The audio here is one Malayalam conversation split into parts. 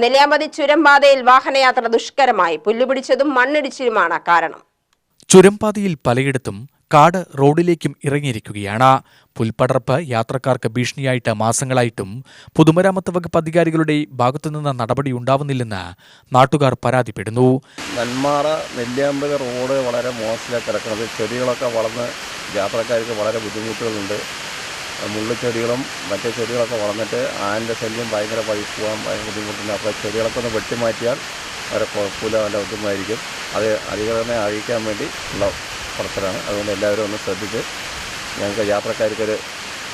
നെല്ലിയാമ്പതി ചുരംപാതയിൽ വാഹനയാത്ര ദുഷ്കരമായി. പുല്ലുപിടിച്ചതും മണ്ണിടിച്ചിലുമാണ് കാരണം. ചുരംപാതയിൽ പലയിടത്തും കാട് റോഡിലേക്കും ഇറങ്ങിയിരിക്കുകയാണ്. പുൽപ്പടർപ്പ് യാത്രക്കാർക്ക് ഭീഷണിയായിട്ട് മാസങ്ങളായിട്ടും പൊതുമരാമത്ത് വകുപ്പ് അധികാരികളുടെ ഭാഗത്തുനിന്ന് നടപടി ഉണ്ടാവുന്നില്ലെന്ന് നാട്ടുകാർ പരാതിപ്പെടുന്നു. നെന്മാറ നെല്ലിയാമ്പതി റോഡ് വളരെ മോശമായി കിടക്കുന്നത്. ചെടികളൊക്കെ വളർന്ന് യാത്രക്കാർക്ക് വളരെ ബുദ്ധിമുട്ടുകളുണ്ട്. മുള്ളുചെടികളും മറ്റേ ചെടികളൊക്കെ വളർന്നിട്ട് ആന്റെ ശല്യം ഭയങ്കര വഴി പോകാൻ ഭയങ്കര ബുദ്ധിമുട്ടുണ്ട് അപ്പോൾ ചെടികളൊക്കെ ഒന്ന് വെട്ടിമാറ്റിയാൽ വളരെ കുഴപ്പമില്ല നല്ല ഉത്തമമായിരിക്കും അത് അധികൃതനെ അറിയിക്കാൻ വേണ്ടി ഉള്ള പ്രവർത്തനമാണ്. അതുകൊണ്ട് എല്ലാവരും ഒന്ന് ശ്രദ്ധിച്ച് ഞങ്ങൾക്ക് യാത്രക്കാർക്കൊരു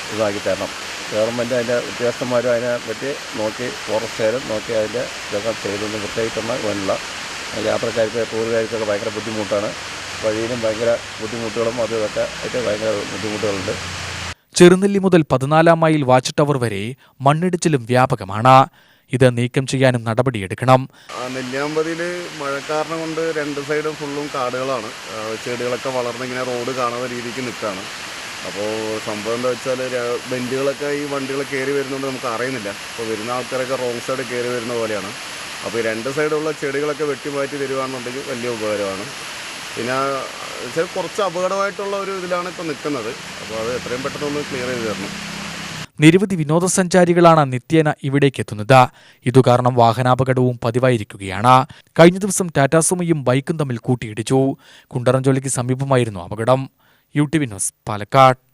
ഇതാക്കി തരണം. ഗവൺമെന്റ് അതിന്റെ ഉദ്യോഗസ്ഥന്മാരും അതിനെ പറ്റി നോക്കി ഫോറസ്റ്റുകാരും നോക്കി അതിന്റെ ഇതൊക്കെ ചെയ്തൊന്ന് വൃത്തിയായിട്ടൊന്ന് വേണ്ടില്ല യാത്രക്കാർക്ക് ടൂറുകാർക്കൊക്കെ ഭയങ്കര ബുദ്ധിമുട്ടാണ്. വഴിയിലും ഭയങ്കര ബുദ്ധിമുട്ടുകളും അതും ഇതൊക്കെ ആയിട്ട് ഭയങ്കര ബുദ്ധിമുട്ടുകളുണ്ട്. ചെറുനെല്ലി മുതൽ പതിനാലാം മൈൽ വാച്ച് ടവർ വരെ മണ്ണിടിച്ചിലും വ്യാപകമാണ്. ഇത് നീക്കം ചെയ്യാനും നടപടിയെടുക്കണം. നെല്ലിയാമ്പതിയിൽ മഴക്കാരണം കൊണ്ട് രണ്ട് സൈഡും ഫുള്ളും കാടുകളാണ്. ചെടികളൊക്കെ വളർന്ന് ഇങ്ങനെ റോഡ് കാണുന്ന രീതിക്ക് നിൽക്കുകയാണ് അപ്പോൾ സംഭവം എന്താ വെച്ചാൽ ബെൻഡുകളൊക്കെ ഈ വണ്ടികൾ കയറി വരുന്നതുകൊണ്ട് നമുക്ക് അറിയുന്നില്ല. അപ്പോൾ വരുന്ന ആൾക്കാരൊക്കെ റോങ് സൈഡ് കയറി വരുന്ന പോലെയാണ്. അപ്പോൾ ഈ രണ്ട് സൈഡുള്ള ചെടികളൊക്കെ വെട്ടിമാറ്റി തരുവാന്നുണ്ടെങ്കിൽ വലിയ ഉപകാരമാണ്. പിന്നെ ചില കുറച്ച് അപകടമായിട്ടുള്ള ഒരു ഇതിലാണ് ഇപ്പോൾ നിൽക്കുന്നത്. അപ്പോൾ അത് എത്രയും പെട്ടെന്ന് ഒന്ന് ക്ലിയർ ചെയ്ത് തരണം. നിരവധി വിനോദസഞ്ചാരികളാണ് നിത്യേന ഇവിടേക്ക് എത്തുന്നത്. ഇതുകാരണം വാഹനാപകടവും പതിവായിരിക്കുകയാണ്. കഴിഞ്ഞ ദിവസം ടാറ്റാ ടാറ്റാസുമയും ബൈക്കും തമ്മിൽ കൂട്ടിയിടിച്ചു. കുണ്ടറഞ്ചോലയ്ക്ക് സമീപമായിരുന്നു അപകടം. U T V news Palakkad.